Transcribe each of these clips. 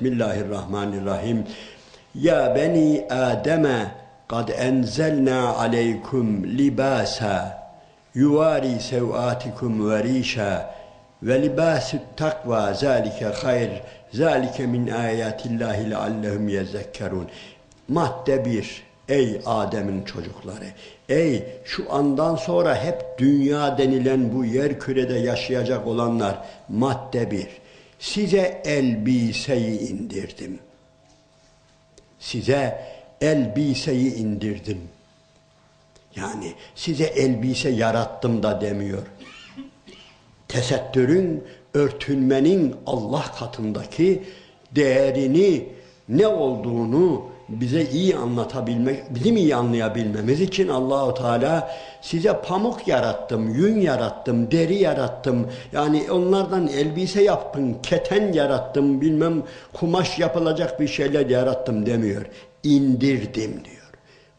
Bismillahirrahmanirrahim. Ya beni Adem'e kad enzelna aleykum libasa yuvari sevatikum ve rişa ve libasü takva zalike hayr zalike min ayatillahi leallehum yezekkerun. Madde bir. Ey Adem'in çocukları, ey şu andan sonra hep dünya denilen bu yer kürede yaşayacak olanlar, madde bir. Size elbiseyi indirdim. Size elbiseyi indirdim. Yani size elbise yarattım da demiyor. Tesettürün, örtünmenin Allah katındaki değerini, ne olduğunu bize iyi anlatabilmek, bizim iyi anlayabilmemiz için Allahu Teala size pamuk yarattım, yün yarattım, deri yarattım. Yani onlardan elbise yaptım, keten yarattım, bilmem kumaş yapılacak bir şeyler yarattım demiyor. İndirdim diyor.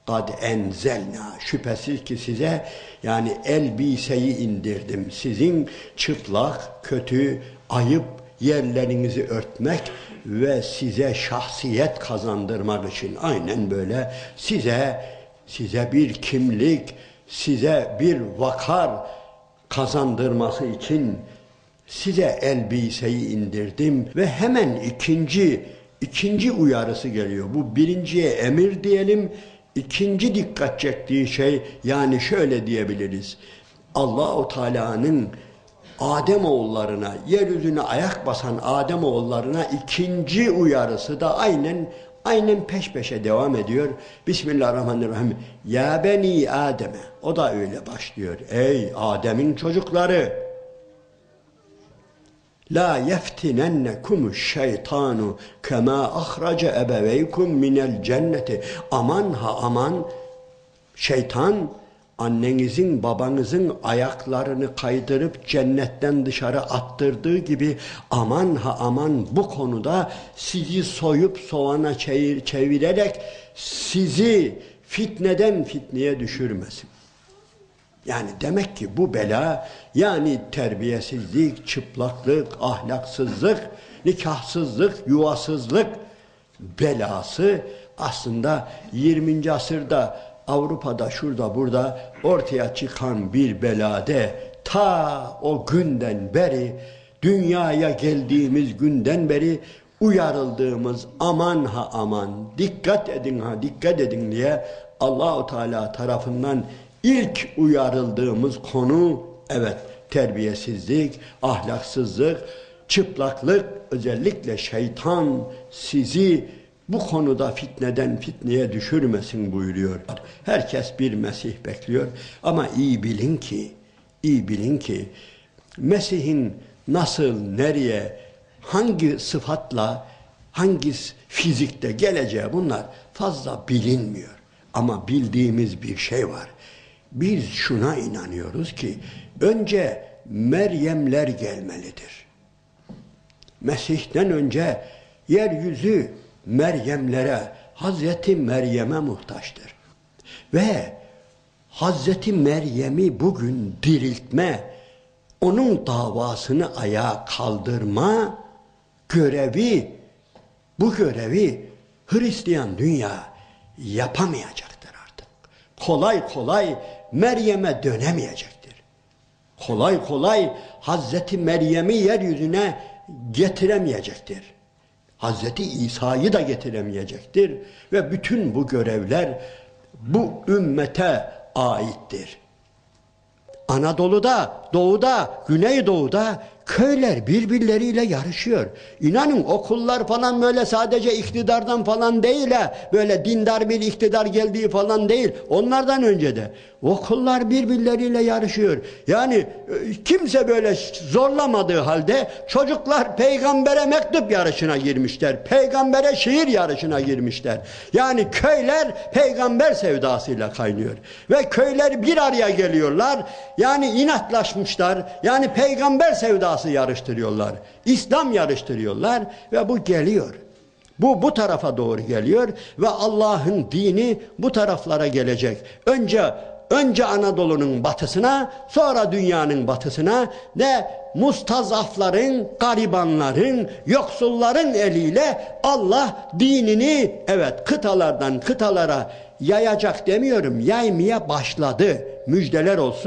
Kad enzelna şüphesiz ki size yani elbiseyi indirdim. Sizin çıplak, kötü, ayıp yerlerinizi örtmek ve size şahsiyet kazandırmak için aynen böyle size size bir kimlik, size bir vakar kazandırması için size elbiseyi indirdim ve hemen ikinci ikinci uyarısı geliyor. Bu birinciye emir diyelim, ikinci dikkat çektiği şey yani şöyle diyebiliriz. Allahu Teala'nın Adem oğullarına, yeryüzüne ayak basan Adem oğullarına ikinci uyarısı da aynen aynen peş peşe devam ediyor. Bismillahirrahmanirrahim. Ya beni Adem'e. O da öyle başlıyor. Ey Adem'in çocukları. La yeftinennekum şeytanu kema ahraca ebeveykum minel cenneti. Aman ha aman şeytan annenizin babanızın ayaklarını kaydırıp cennetten dışarı attırdığı gibi aman ha aman bu konuda sizi soyup soğana çevir, çevirerek sizi fitneden fitneye düşürmesin. Yani demek ki bu bela yani terbiyesizlik, çıplaklık, ahlaksızlık, nikahsızlık, yuvasızlık belası aslında 20. asırda Avrupa'da şurada burada ortaya çıkan bir belade ta o günden beri dünyaya geldiğimiz günden beri uyarıldığımız aman ha aman dikkat edin ha dikkat edin diye Allahu Teala tarafından ilk uyarıldığımız konu evet terbiyesizlik, ahlaksızlık, çıplaklık özellikle şeytan sizi bu konuda fitneden fitneye düşürmesin buyuruyor. Herkes bir Mesih bekliyor ama iyi bilin ki, iyi bilin ki Mesih'in nasıl, nereye, hangi sıfatla, hangi fizikte geleceği bunlar fazla bilinmiyor. Ama bildiğimiz bir şey var. Biz şuna inanıyoruz ki önce Meryemler gelmelidir. Mesih'ten önce yeryüzü Meryemlere, Hazreti Meryem'e muhtaçtır. Ve Hazreti Meryem'i bugün diriltme, onun davasını ayağa kaldırma görevi, bu görevi Hristiyan dünya yapamayacaktır artık. Kolay kolay Meryem'e dönemeyecektir. Kolay kolay Hazreti Meryem'i yeryüzüne getiremeyecektir. Hazreti İsa'yı da getiremeyecektir ve bütün bu görevler bu ümmete aittir. Anadolu'da, doğuda, güneydoğuda köyler birbirleriyle yarışıyor. İnanın okullar falan böyle sadece iktidardan falan değil ha. Böyle dindar bir iktidar geldiği falan değil. Onlardan önce de okullar birbirleriyle yarışıyor. Yani e, kimse böyle zorlamadığı halde çocuklar peygambere mektup yarışına girmişler. Peygambere şiir yarışına girmişler. Yani köyler peygamber sevdasıyla kaynıyor. Ve köyler bir araya geliyorlar. Yani inatlaşmışlar. Yani peygamber sevdası yarıştırıyorlar. İslam yarıştırıyorlar ve bu geliyor. Bu bu tarafa doğru geliyor ve Allah'ın dini bu taraflara gelecek. Önce önce Anadolu'nun batısına, sonra dünyanın batısına ve mustazafların, garibanların, yoksulların eliyle Allah dinini evet kıtalardan kıtalara yayacak demiyorum, yaymaya başladı. Müjdeler olsun.